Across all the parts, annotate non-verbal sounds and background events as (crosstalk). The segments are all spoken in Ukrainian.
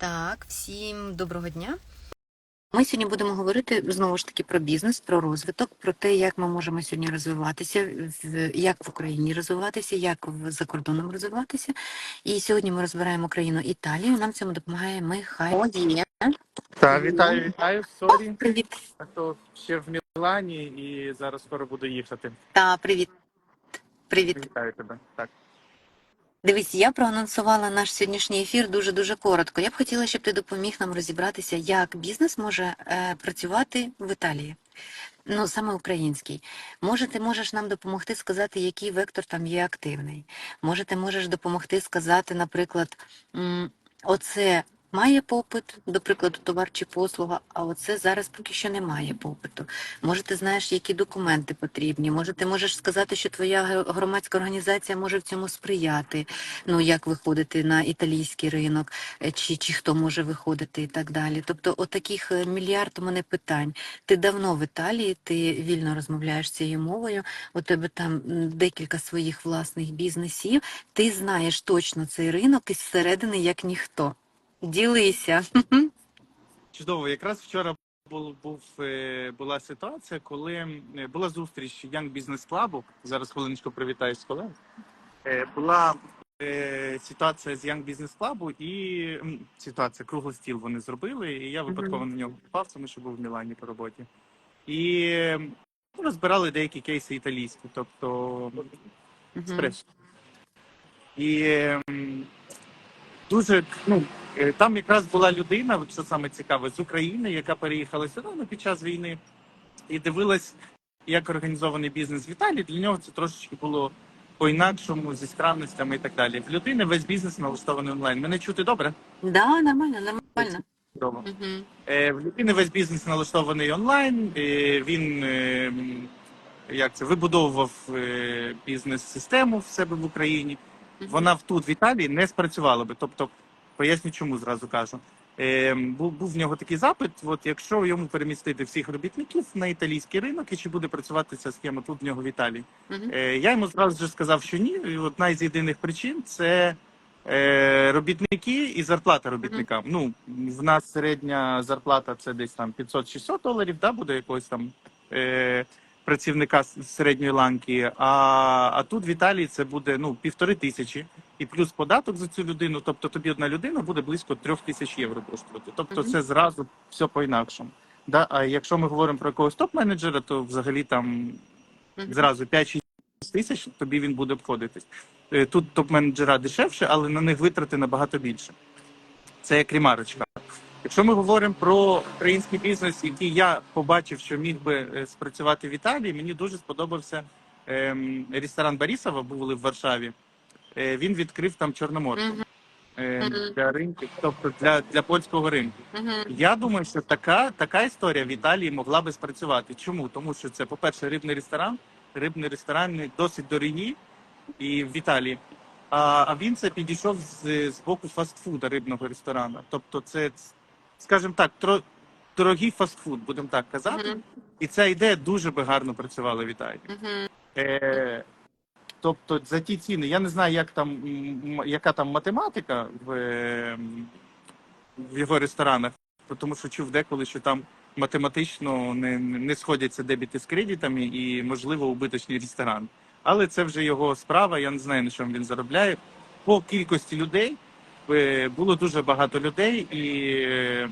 Так, всім доброго дня. Ми сьогодні будемо говорити знову ж таки про бізнес, про розвиток, про те, як ми можемо сьогодні розвиватися, як в Україні розвиватися, як за кордоном розвиватися. І сьогодні ми розбираємо країну Італію. Нам цьому допомагає Михайло. Так, вітаю, вітаю, сорі. Привіт. А то ще в Мілані і зараз скоро буду їхати. Та привіт. Привіт. Вітаю тебе. Так. Дивись, я проанонсувала наш сьогоднішній ефір дуже дуже коротко. Я б хотіла, щоб ти допоміг нам розібратися, як бізнес може е, працювати в Італії. Ну, саме український. Може, ти можеш нам допомогти сказати, який вектор там є активний. Може, ти можеш допомогти сказати, наприклад, оце має попит, до прикладу, товар чи послуга, а оце зараз поки що немає попиту. Може, ти знаєш, які документи потрібні. Може, ти можеш сказати, що твоя громадська організація може в цьому сприяти. Ну, як виходити на італійський ринок, е, чи, чи хто може виходити і так далі. Тобто, отаких е, мільярд у мене питань. Ти давно в Італії, ти вільно розмовляєш цією мовою, у тебе там декілька своїх власних бізнесів. Ти знаєш точно цей ринок із середини, як ніхто. Ділися. Чудово, якраз вчора був, був, е, була ситуація, коли була зустріч Young Business Club, зараз хвилиночку привітаю з колег. Е, Була е, ситуація з Young Business Club і ситуація, круглий стіл вони зробили, і я випадково на нього попав, тому що був в Мілані по роботі. І ну, розбирали деякі кейси італійські, тобто експрес. І ем, дуже ну там якраз була людина, що саме цікаве, з України, яка переїхала сюди ну, під час війни, і дивилась, як організований бізнес в Італії. Для нього це трошечки було по-інакшому, зі странностями і так далі. В людини весь бізнес налаштований онлайн. Мене чути добре? Да, нормально, нормально. Угу. Е, в людини весь бізнес налаштований онлайн. Е, він е, як це вибудовував е, бізнес-систему в себе в Україні. Вона тут в Італії не спрацювала би. Тобто, поясню, чому зразу кажу. Е, був, був в нього такий запит. От якщо йому перемістити всіх робітників на італійський ринок, і чи буде працювати ця схема тут в нього в Італії? Е, я йому зразу ж сказав, що ні. І одна із єдиних причин це е, робітники і зарплата робітникам. Ну, в нас середня зарплата це десь там 500-600 доларів, да, буде якогось там е, працівника середньої ланки. А, а тут в Італії це буде ну, півтори тисячі. І плюс податок за цю людину, тобто тобі одна людина буде близько трьох тисяч євро коштувати. Тобто це зразу все по-інакшому. Да? А якщо ми говоримо про якогось топ-менеджера, то взагалі там зразу 5-6 тисяч, тобі він буде обходитись. Е, Тут топ-менеджера дешевше, але на них витрати набагато більше. Це як ремарочка. Якщо ми говоримо про український бізнес, який я побачив, що міг би е, спрацювати в Італії, мені дуже сподобався ем, ресторан Борисова, були в Варшаві. Е, він відкрив там Чорноморку Мгм. е, для ринку, тобто для, для польського ринку. Угу. Я думаю, що така, така історія в Італії могла би спрацювати. Чому? Тому що це, по-перше, рибний ресторан. Рибний ресторан досить дорогі і в Італії. А, а він це підійшов з, з боку фастфуда рибного ресторану. Тобто, це, скажімо так, тро, дорогий фастфуд, будемо так казати. Мгм. І ця ідея дуже би гарно працювала в Італії. Угу. Е, тобто за ті ціни, я не знаю, як там, яка там математика в, е, в його ресторанах, тому що чув деколи, що там математично не, не сходяться дебіти з кредитами і, можливо, убиточний ресторан. Але це вже його справа, я не знаю, на чому він заробляє. По кількості людей е, було дуже багато людей, і е,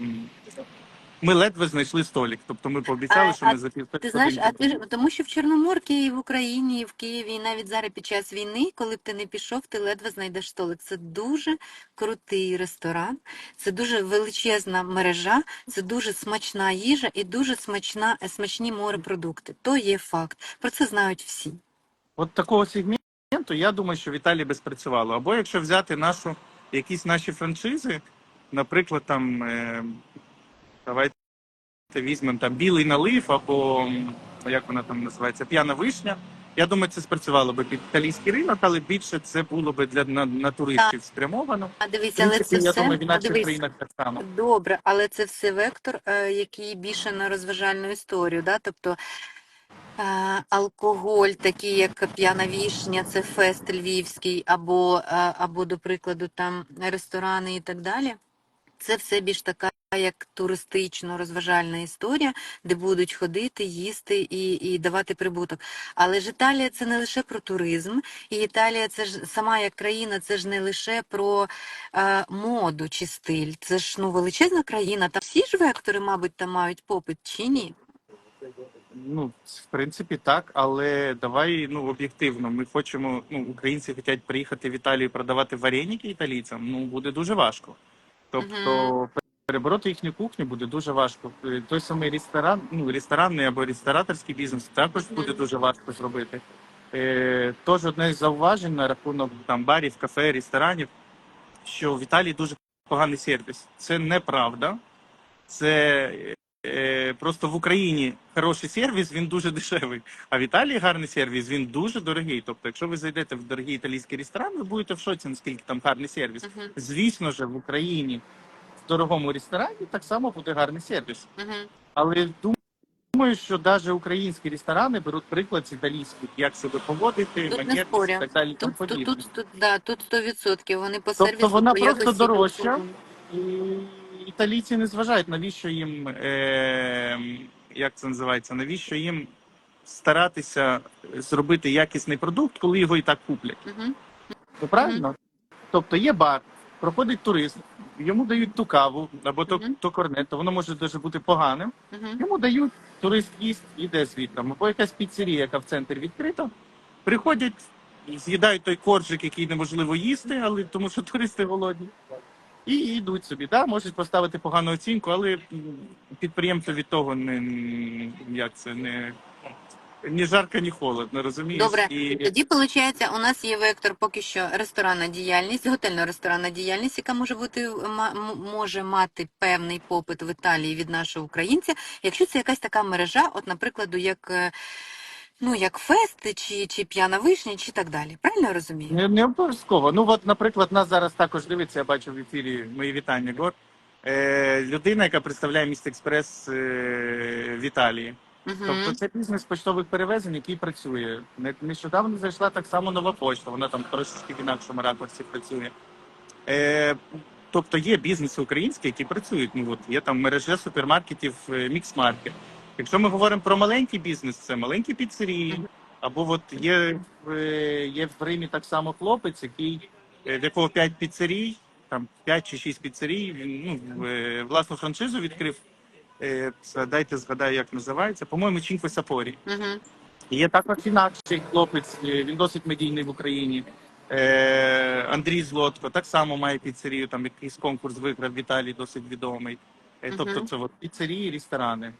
ми ледве знайшли столик. Тобто ми пообіцяли, А- що а ми за півтори Ти знаєш, а ти ж тому, що в Чорноморці, і в Україні, і в Києві, і навіть зараз під час війни, коли б ти не пішов, ти ледве знайдеш столик. Це дуже крутий ресторан, це дуже величезна мережа, це дуже смачна їжа і дуже смачна, смачні морепродукти. То є факт. Про це знають всі. От такого сегменту, я думаю, що в Італії би спрацювало. Або якщо взяти нашу, якісь наші франшизи, наприклад, там, е, давайте візьмемо там білий налив, або як вона там називається, п'яна вишня. Я думаю, це спрацювало би під італійський ринок, але більше це було би для на, на туристів спрямовано. А В дивися, але це я все думаю, в а інакших дивись, країнах так само. Добре, але це все вектор, е, який більше на розважальну історію, да? Тобто е, алкоголь, такий як п'яна вішня, це фест львівський, або, е, або, до прикладу, там ресторани і так далі. Це все більш така як туристично-розважальна історія, де будуть ходити, їсти і, і давати прибуток. Але ж Італія це не лише про туризм, і Італія це ж сама як країна, це ж не лише про е, моду чи стиль. Це ж ну величезна країна. Там всі ж вектори, мабуть, там мають попит чи ні? Ну, в принципі, так, але давай ну об'єктивно. Ми хочемо, ну, українці хочуть приїхати в Італію продавати вареники італійцям. Ну буде дуже важко. Тобто перебороти їхню кухню буде дуже важко. Е, Той самий ресторан, ну ресторанний або рестораторський бізнес також буде дуже важко зробити. Е, Тож одне з зауважень на рахунок там барів, кафе, ресторанів, що в Італії дуже поганий сервіс. Це неправда. Це просто в Україні хороший сервіс, він дуже дешевий. А в Італії гарний сервіс, він дуже дорогий. Тобто, якщо ви зайдете в дорогий італійський ресторан, ви будете в шоці, наскільки там гарний сервіс. Мгм, Звісно ж, в Україні в дорогому ресторані так само буде гарний сервіс. мгм. Але думаю, що навіть українські ресторани беруть приклад з італійських, як себе поводити, спорю. і так далі. Тут, тут, тут, тут, да, тут 100%. Вони по Тобто сервісу, вона по просто дорожча. І італійці не зважають, навіщо їм, е, як це називається, навіщо їм старатися зробити якісний продукт, коли його і так куплять. Ну, правильно? Тобто є бар, проходить турист, йому дають ту каву або то, Мгм. то корнет, то воно може дуже бути поганим. Мгм. Йому дають, турист їсть, іде звідти. Або якась піцерія, яка в центрі відкрита. Приходять, з'їдають той коржик, який неможливо їсти, але тому що туристи голодні. І йдуть собі. Да, можуть поставити погану оцінку, але м, підприємцю від того не як це не. Ні жарко, ні холодно, розумієш? Добре, І... тоді виходить, у нас є вектор поки що ресторанна діяльність, готельно-ресторанна діяльність, яка може бути може мати певний попит в Італії від нашого українця. Якщо це якась така мережа, от, наприклад, як е, ну як фести, чи, чи п'яна вишня, чи так далі. Правильно я розумію? Не, не обов'язково. Ну, от, наприклад, нас зараз також дивиться, я бачу в ефірі мої вітання, Гор. Е, людина, яка представляє міст Експрес е, в Італії. Угу. Тобто це бізнес поштових перевезень, який працює. Не- Нещодавно зайшла так само нова почта, вона там трошечки в інакшому ракурсі працює. Е, тобто є бізнеси українські, які працюють. Ну, от, є там мережа супермаркетів мікс-маркет. Якщо ми говоримо про маленький бізнес, це маленькі піцерії. Або от є, є в Римі так само хлопець, який е, в якого 5 піцерій, там 5 чи 6 піцерій, він ну, е, власну франшизу відкрив. Е, Дайте згадаю, як називається. По-моєму, Чінко Сапорі. Угу. Є також інакший хлопець, він досить медійний в Україні. Андрій Злотко так само має піцерію, там якийсь конкурс виграв в Італії, досить відомий. Тобто це от піцерії, ресторани.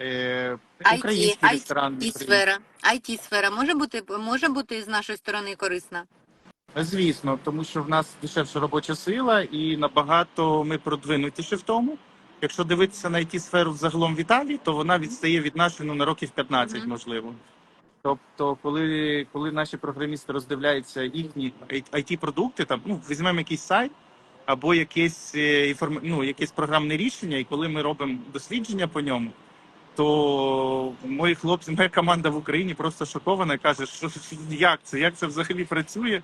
Е, IT, українські ресторани. IT сфера. IT сфера може бути може бути з нашої сторони корисна. Звісно, тому що в нас дешевша робоча сила і набагато ми продвинутіші в тому. Якщо дивитися на it сферу взагалом в Італії, то вона відстає від нашої ну, на років 15, Мгм. можливо. Тобто, коли, коли наші програмісти роздивляються їхні it продукти, там ну візьмемо якийсь сайт або якесь е, ну, якесь програмне рішення, і коли ми робимо дослідження по ньому, то мої хлопці, моя команда в Україні просто шокована і каже, що як це, як це взагалі працює,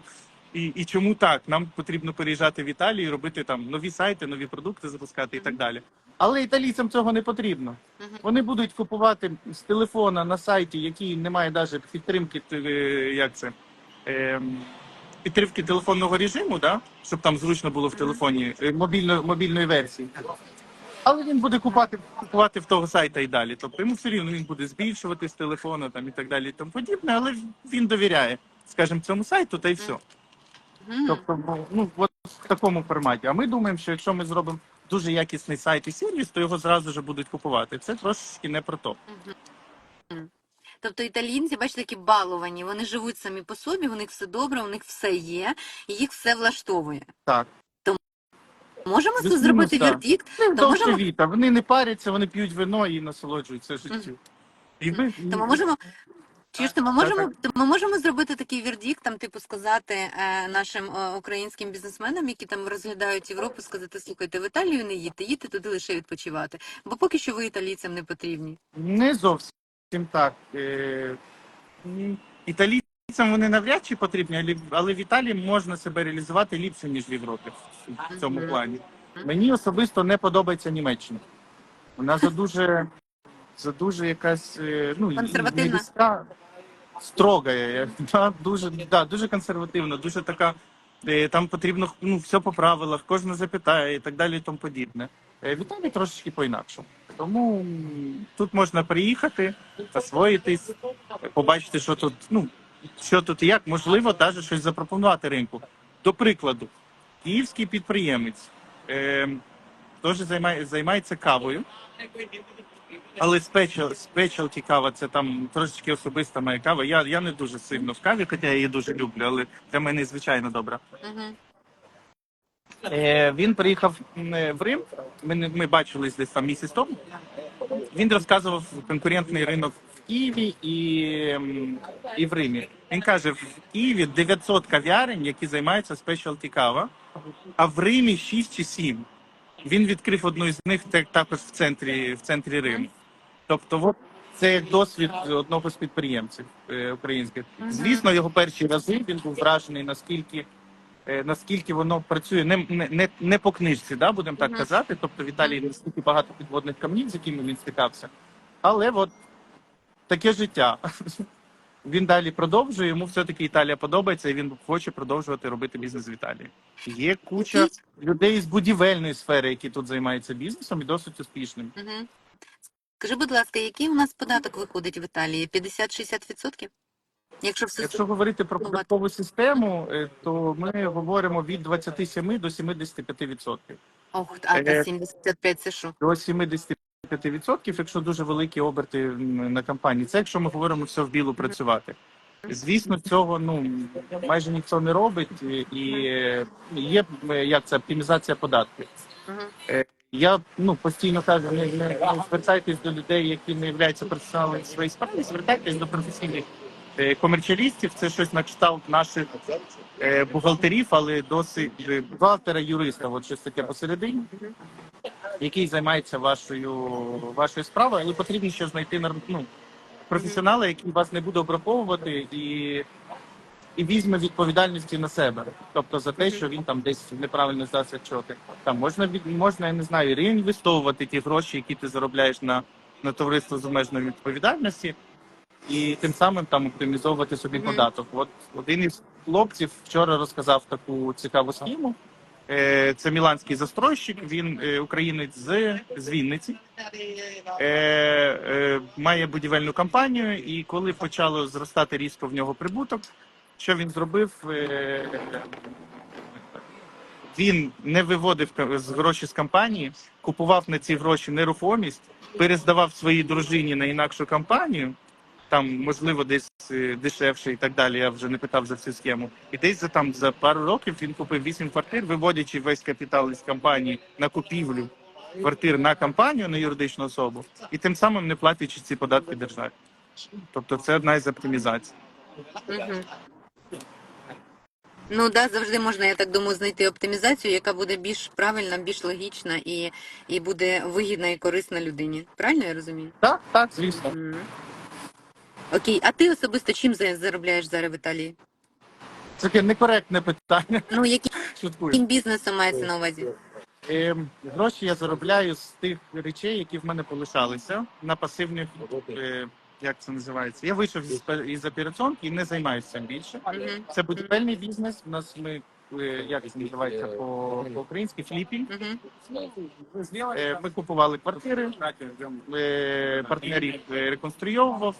і, і чому так? Нам потрібно переїжджати в Італію, робити там нові сайти, нові продукти запускати і так далі. Але італійцям цього не потрібно. Вони будуть купувати з телефона на сайті, який не має навіть підтримки, е, як це, ем, підтримки телефонного режиму, да? щоб там зручно було в телефоні е, мобільно, мобільної версії. Але він буде купувати, купувати в того сайта і далі. Тобто йому все рівно він буде збільшувати з телефону там, і так далі і тому подібне, але він довіряє, скажімо, цьому сайту та й все. Тобто, ну, ну от в такому форматі. А ми думаємо, що якщо ми зробимо дуже якісний сайт і сервіс, то його зразу ж будуть купувати. Це трошки не про то. Тобто італійці, бачите, такі баловані, вони живуть самі по собі, у них все добре, у них все є, і їх все влаштовує. Так. Можемо тут зробити так. вердикт? Ну, довше можемо- літа. Вони не паряться, вони п'ють вино і насолоджуються життю. І ми, То ми можемо. Чи ж то ми можемо, то ми можемо зробити такий вердикт, там, типу, сказати е, нашим е, українським бізнесменам, які там розглядають Європу, сказати, слухайте, в Італію не їдьте, їдьте туди лише відпочивати. Бо поки що ви італійцям не потрібні. Не зовсім так. Е, м, Італійцям вони навряд чи потрібні, але- в Італії можна себе реалізувати ліпше, ніж в Європі в цьому плані. Мені особисто не подобається Німеччина. Вона за дуже, за дуже якась е, ну, Консервативна? не строга. Да, дуже, да, дуже консервативна, дуже така. Там потрібно ну, все по правилах, кожна запитає і так далі, і тому подібне. Е, В Італії трошечки по-інакшому. Тому тут можна приїхати, освоїтись, побачити, що тут, ну, що тут і як, можливо, навіть щось запропонувати ринку. До прикладу, київський підприємець е, теж займає, займається кавою, але спечал, спечалті кава це там трошечки особиста моя кава. Я, я не дуже сильно в каві, хоча я її дуже люблю, але для мене звичайно добра. Е, він приїхав е, в Рим. Ми, ми бачились десь там місяць тому. Він розказував конкурентний ринок Києві і, і в Римі. Він каже: в Києві 900 кав'ярень, які займаються спешалті кава, а в Римі 6 чи 7. Він відкрив одну з них також в центрі, в центрі Риму. Тобто, от це як досвід одного з підприємців е, українських. Звісно, його перші рази він був вражений, наскільки е, наскільки воно працює не, не, не, не по книжці, да, будемо так казати. Тобто в Італії настільки багато підводних камнів, з якими він стикався. Але от таке життя. Він далі продовжує, йому все-таки Італія подобається, і він хоче продовжувати робити бізнес в Італії. Є куча людей з будівельної сфери, які тут займаються бізнесом і досить успішним. Мгм. Скажи, будь ласка, який у нас податок виходить в Італії? 50-60%? Якщо все Якщо говорити про податкову систему, е, то ми говоримо від 27 до 75 відсотків. Ох, а Е, та 75 це що? до 75%, якщо дуже великі оберти на компанії. Це якщо ми говоримо все в білу працювати. Звісно, цього ну майже ніхто не робить, і- е, є е, як це оптимізація податків. Я ну постійно кажу, не, не, не звертайтесь до людей, які не являються професіоналами в своїй справі, звертайтесь до професійних е, комерціалістів. Це щось на кшталт наших е, бухгалтерів, але досить е, бухгалтера, юриста, от щось таке посередині, який займається вашою вашою справою, але потрібно ще знайти ну, професіонала, який вас не буде обраховувати і. І візьме відповідальності на себе, тобто за те, що він там десь неправильно здався відчоти. Там можна можна, я не знаю, реінвестовувати ті гроші, які ти заробляєш на, на товариство з обмеженою відповідальності, і тим самим там оптимізовувати собі податок. От один із хлопців вчора розказав таку цікаву схему. Е, Це міланський застройщик, він е, українець з, з Вінниці. Е, має будівельну компанію, і коли почало зростати різко в нього прибуток, що він зробив? Він не виводив гроші з компанії, купував на ці гроші нерухомість, перездавав своїй дружині на інакшу компанію. Там, можливо, десь е, дешевше і так далі. Я вже не питав за цю схему. І десь за там за пару років він купив вісім квартир, виводячи весь капітал із компанії на купівлю квартир на компанію, на юридичну особу, і тим самим не платячи ці податки державі. Тобто це одна із оптимізацій. Ну да, завжди можна, я так думаю, знайти оптимізацію, яка буде більш правильна, більш логічна і, і буде вигідна і корисна людині. Правильно я розумію? Так, так, звісно. Мгм. Окей, а ти особисто чим за- заробляєш зараз в Італії? Це таке некоректне питання. Ну, (laughs) яким Шуткую. бізнесом мається на увазі? Ем, гроші я заробляю з тих речей, які в мене полишалися на пасивних. Е, як це називається? Я вийшов із, із операціонки і не займаюся цим більше. Мгм. Це будівельний бізнес. У нас ми як це називається по- по-українськи фліпінг. Е, Ми купували квартири, е, партнерів е, реконструйовував,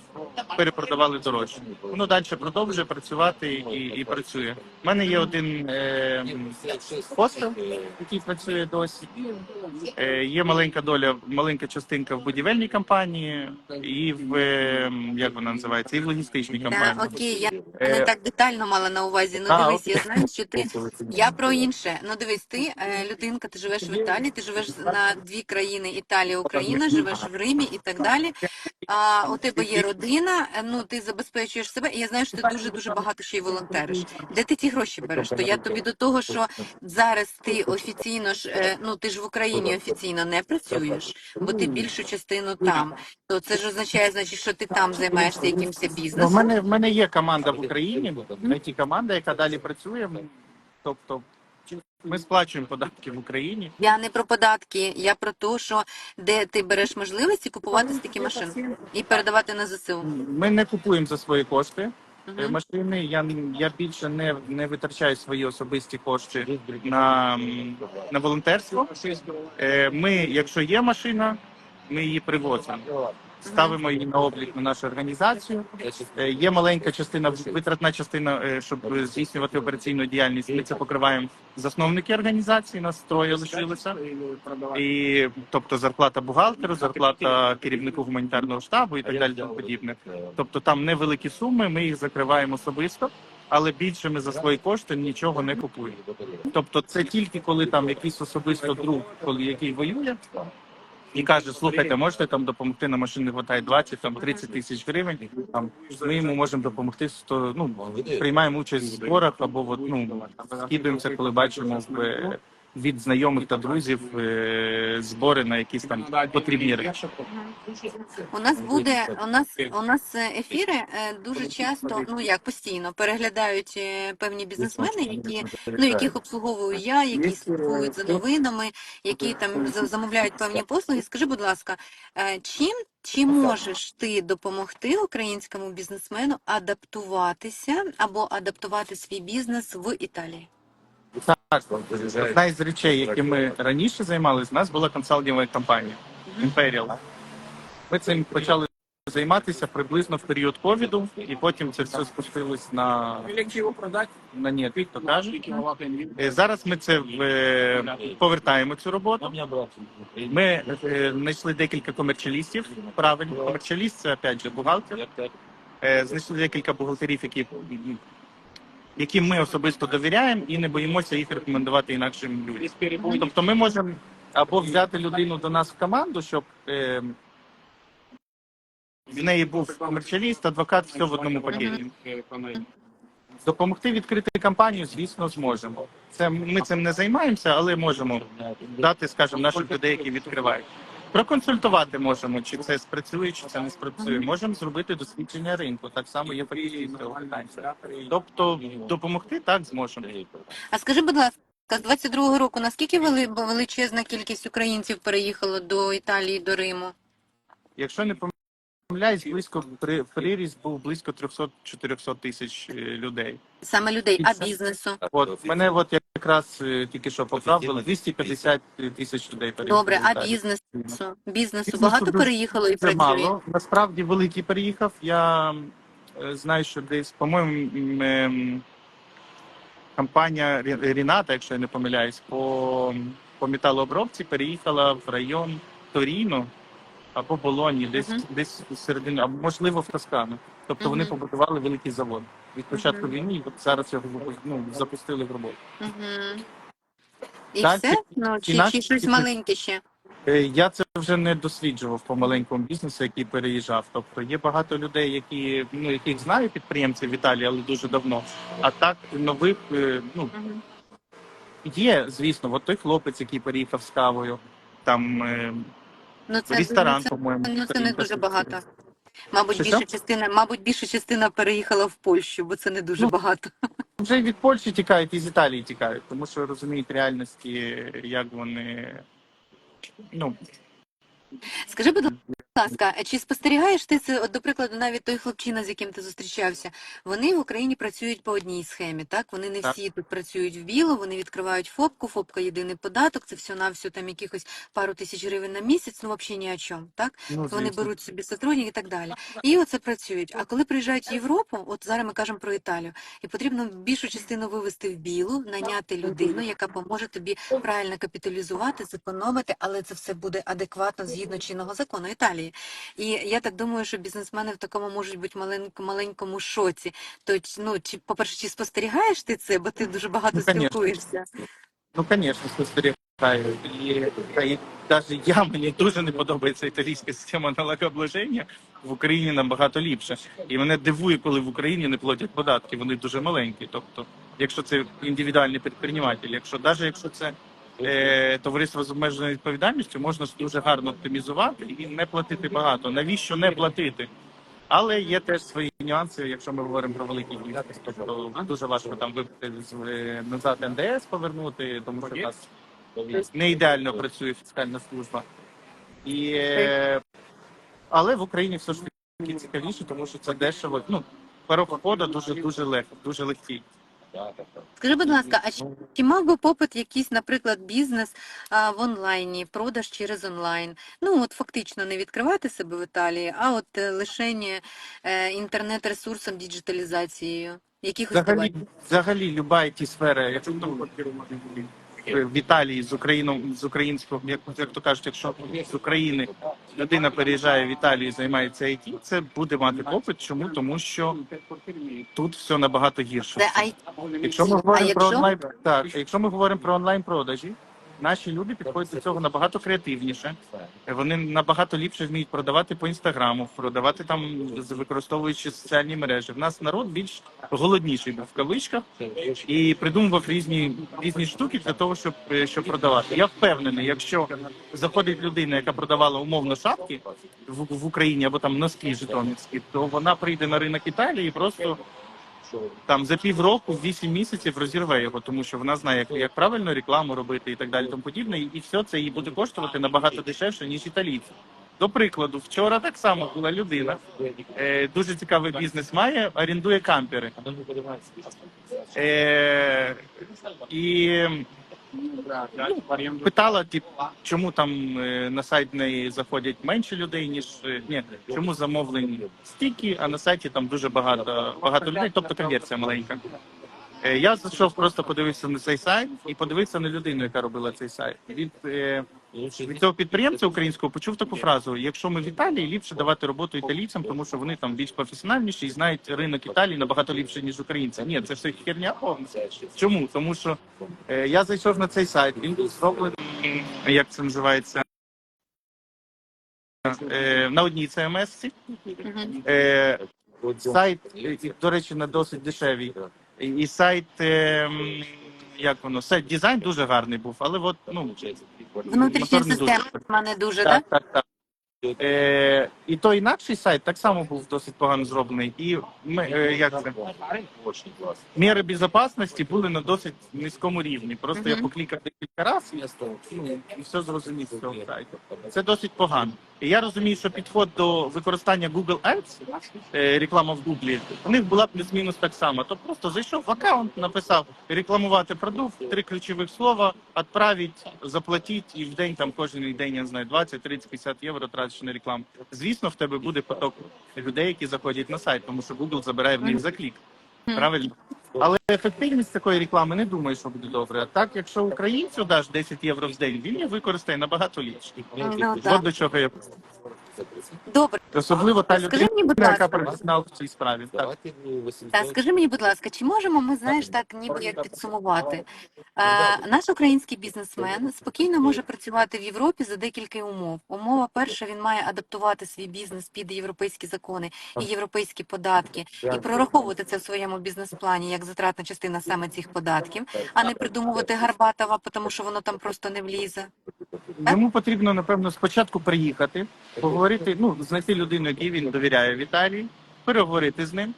перепродавали дорожче. Воно далі продовжує працювати і, і працює. У мене є один е, хостел, який працює досі. Е, Є маленька доля, маленька частинка в будівельній компанії і в е, як вона називається, і в логістичній Да, окей, я Е, не так детально мала на увазі. Ну дивись, я знаю, що ти Я про інше. Ну дивись, ти е, людинка, ти живеш в Італії, ти живеш на дві країни Італія, Україна, живеш в Римі і так далі. А у тебе є родина, е, ну ти забезпечуєш себе. І я знаю, що ти дуже дуже багато ще й волонтериш. Де ти ті гроші береш? То я тобі до того, що зараз ти офіційно ж е, ну ти ж в Україні офіційно не працюєш, бо ти більшу частину там. То це ж означає, значить, що ти там займаєшся якимось Ну, бізнесом. мене в мене є команда в Україні, it команда, яка далі працює. Тобто Ми сплачуємо податки в Україні. Я не про податки, я про те, що де ти береш можливості купувати такі машини і передавати на ЗСУ. Ми не купуємо за свої кошти Мгм. машини. Я, я більше не, не витрачаю свої особисті кошти на, на волонтерство. Е, Ми, якщо є машина, ми її привозимо. Ставимо її на облік на нашу організацію. Е, Є маленька частина, витратна частина, е, щоб здійснювати операційну діяльність. Ми це покриваємо засновники організації. Нас троє лишилося. І тобто зарплата бухгалтеру, зарплата керівнику гуманітарного штабу і так далі. Тому подібне. Тобто там невеликі суми, ми їх закриваємо особисто, але більше ми за свої кошти нічого не купуємо. Тобто, це тільки коли там якийсь особисто друг, коли який воює. І каже, слухайте, можете там допомогти на машині не вистачає 20, там 30 тисяч гривень. Там ми йому можемо допомогти 100, ну приймаємо участь в зборах або от, ну скидуємося, коли бачимо в, е, від знайомих та друзів е, збори на якісь там потрібні речі. У нас буде у нас у нас е, ефіри е, дуже часто, ну як постійно переглядають певні бізнесмени, які ну яких обслуговую я, які слідкують за новинами, які там замовляють певні послуги. Скажи, будь ласка, чим чи можеш ти допомогти українському бізнесмену адаптуватися або адаптувати свій бізнес в Італії? Так, одна із речей, які ми раніше займалися, у нас була консалтингова компанія Imperial. Ми цим почали займатися приблизно в період ковіду, і потім це все спустилось на, на ні, як то кажуть. Е, Зараз ми це е, повертаємо цю роботу. Ми е, знайшли декілька комерчалістів. Правильно, комерчаліст це опять же бухгалтер. Е, Знайшли декілька бухгалтерів, які, яким ми особисто довіряємо і не боїмося їх рекомендувати інакшим людям. Тобто ми можемо або взяти людину до нас в команду, щоб е, в неї був комерчаліст, адвокат, все в одному пакеті. Допомогти відкрити компанію, звісно, зможемо. Це ми цим не займаємося, але можемо дати, скажімо, наших людей, які відкривають. Проконсультувати можемо, чи це спрацює, чи це не спрацює. Можемо зробити дослідження ринку. Так само є з питання. Тобто допомогти так зможемо. А скажи, будь ласка, з 22-го року наскільки вели, величезна кількість українців переїхало до Італії, до Риму? Якщо не помиляюсь, близько при приріст був близько 300-400 тисяч е, людей. Саме людей, а бізнесу? От мене от якраз е, тільки що поправили 250 тисяч людей. Добре, а бізнесу? Бізнесу Бізнесу багато переїхало і Це працює? мало. Насправді великий переїхав. Я е, знаю, що десь, по-моєму, ем, компанія Ріната, якщо я не помиляюсь, по, по металообробці переїхала в район Торіно або Болоні, десь Мгм. десь середини, або можливо в Тоскану. Тобто вони побудували великий завод. Від початку Мгм. війни, і от зараз його ну, запустили в роботу. Угу. І Так, все? Ну, чи, наші чи щось маленьке ще? Е, Я це вже не досліджував по маленькому бізнесу, який переїжджав. Тобто є багато людей, які ну яких знаю підприємців в Італії, але дуже давно. А так нових е, ну є, звісно, от той хлопець, який переїхав з кавою, там е, Ну, це, ресторан, ну, по-моєму. ну, це не дуже багато. Мабуть, більша частина, мабуть, більша частина переїхала в Польщу, бо це не дуже Ну, багато. Вже від Польщі тікають, і з Італії тікають, тому що розуміють реальності, як вони ну Скажи, будь ласка, чи спостерігаєш ти це, от, до прикладу, навіть той хлопчина, з яким ти зустрічався, вони в Україні працюють по одній схемі, так? Вони не Так. всі тут працюють в біло, вони відкривають ФОПку, ФОПка єдиний податок, це все на все там якихось пару тисяч гривень на місяць, ну взагалі ні о чому, так? ну Вони беруть собі сотрудників і так далі. І оце працюють. А коли приїжджають в Європу, от зараз ми кажемо про Італію, і потрібно більшу частину вивести в білу, наняти людину, яка поможе тобі правильно капіталізувати, зекономити, але це все буде адекватно згідно чинного закону Італії. І я так думаю, що бізнесмени в такому можуть бути маленькому маленькому шоці. То ну чи по-перше, чи спостерігаєш ти це, бо ти дуже багато Ну, спілкуєшся? Ну, звісно, спостерігаю. І, і навіть я мені дуже не подобається італійська система налогообложення. В Україні набагато ліпше. І мене дивує, коли в Україні не платять податки. Вони дуже маленькі. Тобто, якщо це індивідуальний підприєматель, якщо навіть якщо це е, товариство з обмеженою відповідальністю, можна дуже гарно оптимізувати і не платити багато. Навіщо не платити? Але є теж свої нюанси, якщо ми говоримо про великий бізнес. Тобто дуже важко там вибити е, назад НДС повернути, тому що у нас не ідеально працює фіскальна служба. І, е, але в Україні все ж таки цікавіше, тому що це дешево. Ну, перехода дуже дуже легко, дуже легкий. Скажи, будь ласка, а чи, мав би попит якийсь, наприклад, бізнес а, в онлайні, продаж через онлайн? Ну, от фактично не відкривати себе в Італії, а от е, лишення е, інтернет-ресурсом, діджиталізацією. Якихось Взагалі, взагалі, люба it сфера, якщо ну, в Італії з Україну з українського, як, як то кажуть, якщо з України людина переїжджає в Італію і займається IT, це буде мати попит. Чому? Тому що тут все набагато гірше. Якщо ми говоримо про онлайн, так, якщо ми говоримо про онлайн продажі, наші люди підходять до цього набагато креативніше. Вони набагато ліпше вміють продавати по інстаграму, продавати там використовуючи соціальні мережі. В нас народ більш голодніший був в кавичках і придумував різні різні штуки для того, щоб, е, щоб продавати. Я впевнений, якщо заходить людина, яка продавала умовно шапки в, в Україні або там носки житомирські, то вона прийде на ринок Італії і просто там за півроку, вісім місяців розірве його, тому що вона знає, як, як правильно рекламу робити і так далі, тому подібне. І все це їй буде коштувати набагато дешевше, ніж італійці. До прикладу, вчора так само була людина, е, дуже цікавий бізнес має, орендує кампери. Е, і питала, тип, чому там е, на сайт не заходять менше людей, ніж е, ні, чому замовлень стільки, а на сайті там дуже багато багато людей, тобто конверсія маленька. Е, Я зайшов, просто подивився на цей сайт і подивився на людину, яка робила цей сайт. Від, е, від цього підприємця українського почув таку фразу: якщо ми в Італії, ліпше давати роботу італійцям, тому що вони там більш професіональніші і знають ринок Італії набагато ліпше, ніж українці. Ні, це все херня. Чому? Тому що е, я зайшов на цей сайт, він був зроблений, як це називається, на одній CMS. Мгм. Е, сайт, до речі, на досить дешевій. І, сайт, е, як воно, сайт дизайн дуже гарний був, але от, ну, Внутрішня система не дуже, так? Так, так, так. Е, і той інакший сайт так само був досить погано зроблений. І ми, е, як це? Міри безпечності були на досить низькому рівні. Просто я поклікав декілька разів ну, і все зрозумів з цього сайту. Це досить погано. І я розумію, що підход до використання Google Ads, е, реклама в Google, у них була плюс-мінус так само. То просто зайшов в аккаунт, написав рекламувати продукт, три ключових слова, відправіть, заплатіть, і в день там кожен день, я знаю, 20, 30, 50 євро тратиш на рекламу. Звісно, в тебе буде поток людей, які заходять на сайт, тому що Google забирає в них за клік. Правильно? Але ефективність такої реклами не думаю, що буде добре. А так, якщо українцю даш 10 євро в день, він її використає набагато ліпше. Ну, От так. до чого я Добре. особливо та Скажи людина, мені, будь яка ласка, професіонал в цій справі. Так. Та скажи мені, будь ласка, чи можемо ми, знаєш, так ніби як підсумувати? Е, наш український бізнесмен спокійно може працювати в Європі за декілька умов. Умова перша, він має адаптувати свій бізнес під європейські закони і європейські податки, і прораховувати це в своєму бізнес-плані як затратна частина саме цих податків, а не придумувати Гарбатова, тому що воно там просто не влізе. Йому потрібно, напевно, спочатку приїхати, поговорити, ну, знайти людину, якій він довіряє в Італії, переговорити з ним,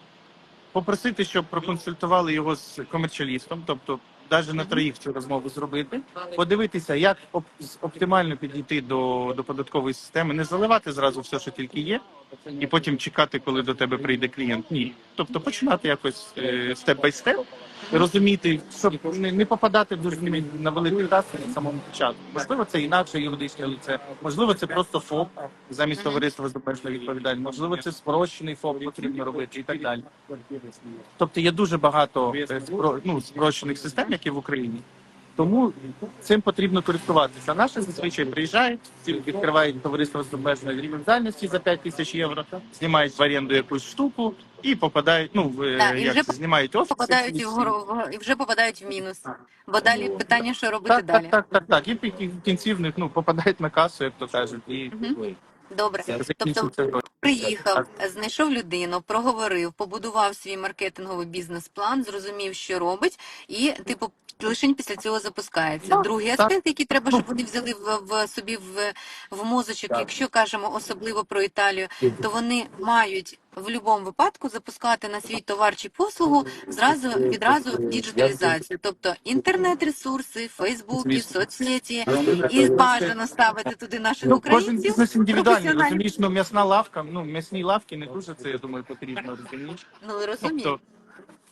попросити, щоб проконсультували його з комерчалістом, тобто навіть на троїх цю розмову зробити, подивитися, як оп- оптимально підійти до, до податкової системи, не заливати зразу все, що тільки є, і потім чекати, коли до тебе прийде клієнт. Ні. Тобто починати якось степ бай степ, розуміти, щоб не, не попадати дуже на великий таски на самому початку. Можливо, це інакше юридичне лице, можливо, це просто ФОП замість товариства з обмеженою відповідальністю, можливо, це спрощений ФОП потрібно робити і так далі. Тобто є дуже багато е, ну, спрощених систем, які в Україні. Тому цим потрібно користуватися. Наші зазвичай приїжджають, відкривають товариство з обмеженою відповідальністю за 5 тисяч євро, знімають в оренду якусь штуку і попадають. Ну в Так, і як вже це, знімають офіс. Попадають якийсь. в і вже попадають в мінус. Бо далі питання, що робити Так, далі. так, так, так, так. І в кінці в них ну попадають на касу, як то кажуть, і Мгм. Добре. Тобто. Приїхав, знайшов людину, проговорив, побудував свій маркетинговий бізнес-план, зрозумів, що робить, і типу лише після цього запускається. Другий так. аспект, який треба, щоб вони взяли в, в собі в, в мозочок, якщо кажемо особливо про Італію, то вони мають в будь-якому випадку запускати на свій товар чи послугу зразу відразу діджиталізацію, тобто інтернет-ресурси, Фейсбуки, соцсеті, і бажано ставити туди наших Ну, кожен українців. бізнес індивідуальний, розумієш, ну м'ясна лавка, ну м'ясні лавки не дуже це, я думаю, потрібно розумієш. Ну розумію. Тобто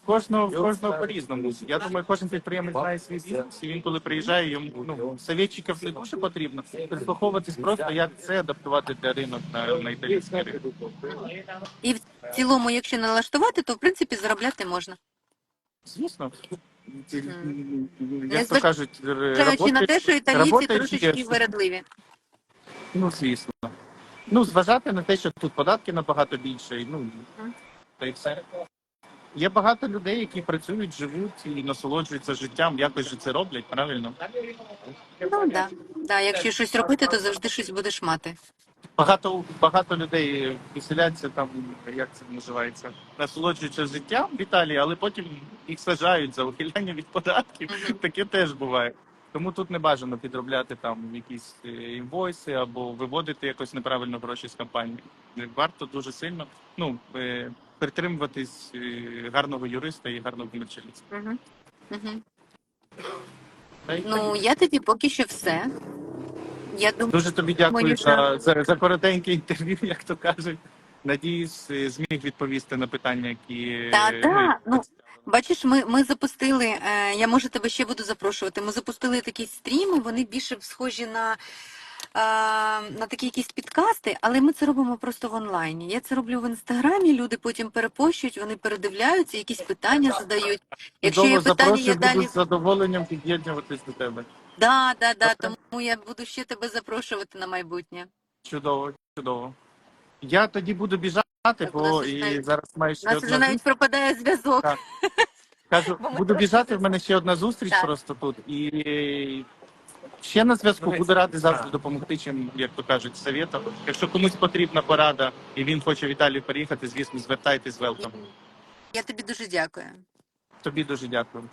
кожного в кожного по-різному. Я думаю, кожен підприємець знає свій бізнес, і він коли приїжджає, йому ну советчиків не дуже потрібно. Прислуховуватись просто, як це адаптувати для ринок на, на італійський ринок. І в цілому, якщо налаштувати, то в принципі заробляти можна. Звісно. Як то кажуть, р- Зважаючи на те, що італійці трошечки вередливі. Ну, звісно. Ну, зважати на те, що тут податки набагато більше, і, ну, та й все. Є багато людей, які працюють, живуть і насолоджуються життям, якось же це роблять, правильно? Ну да. Да, якщо щось робити, то завжди щось будеш мати. Багато, багато людей веселяться там, як це називається, насолоджуються життям в Італії, але потім їх сажають за ухиляння від податків. Мгм. Таке теж буває. Тому тут не бажано підробляти там якісь е, інвойси або виводити якось неправильно гроші з компанії. Варто дуже сильно ну, е, притримуватись е, гарного юриста і гарного комерчаліста. Угу. Угу. Ну, я тоді поки що все. Я думаю, Дуже тобі дякую Мені за, за, за коротеньке інтерв'ю, як то кажуть. Надіюсь, е, зміг відповісти на питання, які Та, е, та, ну, бачиш, ми, ми запустили, е, я може тебе ще буду запрошувати. Ми запустили такі стріми, вони більше схожі на, на такі якісь підкасти, але ми це робимо просто в онлайні. Я це роблю в інстаграмі, люди потім перепощують, вони передивляються, якісь питання задають. Якщо є питання, я далі. з задоволенням під'єднуватись до тебе. Да, да, да, тому я буду ще тебе запрошувати на майбутнє. Чудово, чудово. Я тоді буду біжати, Так, бо і навіть- зараз маю У ще нас одна вже навіть пропадає зв'язок. Кажу, (laughs) буду біжати, в мене ще одна зустріч Так. просто тут. І ще на зв'язку буду радий завжди допомогти, чим, як то кажуть, советом. Якщо комусь потрібна порада і він хоче в Італію переїхати, звісно, звертайтесь велкам. Я тобі дуже дякую. Тобі дуже дякую.